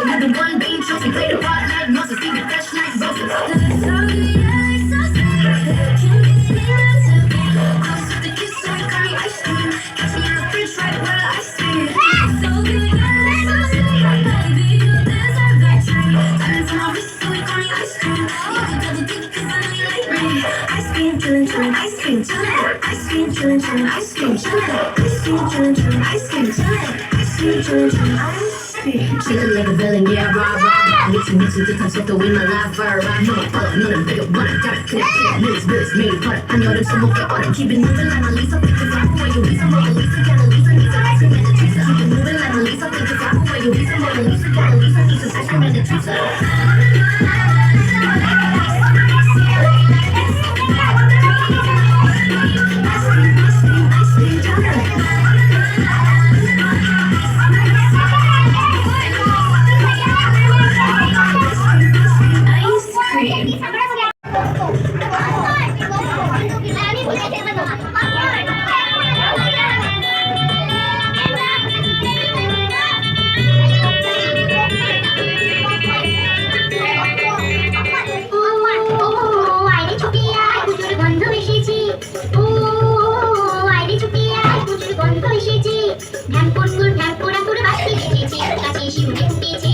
I'm the one being chosen, play the part like Moses, the fresh like roses. Ice cream, chillin', ice cream, chillin', ice cream, chillin', ice cream, chillin', ice cream, chillin', ice cream, chillin', ice cream, ice cream, ice cream, chillin', chillin', ice cream, chillin', chillin', ice cream, chillin', chillin', ice cream, chillin', chillin', ice cream, chillin', chillin' She look like a villain, yeah, rah, rah, rah. Mixing, mixing, different, swept away my life, rah, rah. No, follow, no, no, bigger, wanna die, click, click. Minutes, minutes, made, but I know them, so we'll get on. Keep it moving like my Lisa, think it's rap, where you Lisa, Mona Lisa, get a Lisa, needs an ice cream and a treat. Keep it moving like my Lisa, think it's rap, where you Lisa, Mona Lisa, get a Lisa, needs an ice cream and a treat. ধ্যান করে ধ্যান করে করে বাঁচতে চেয়েছে কাছে এসে উঠে ফুটিয়েছে।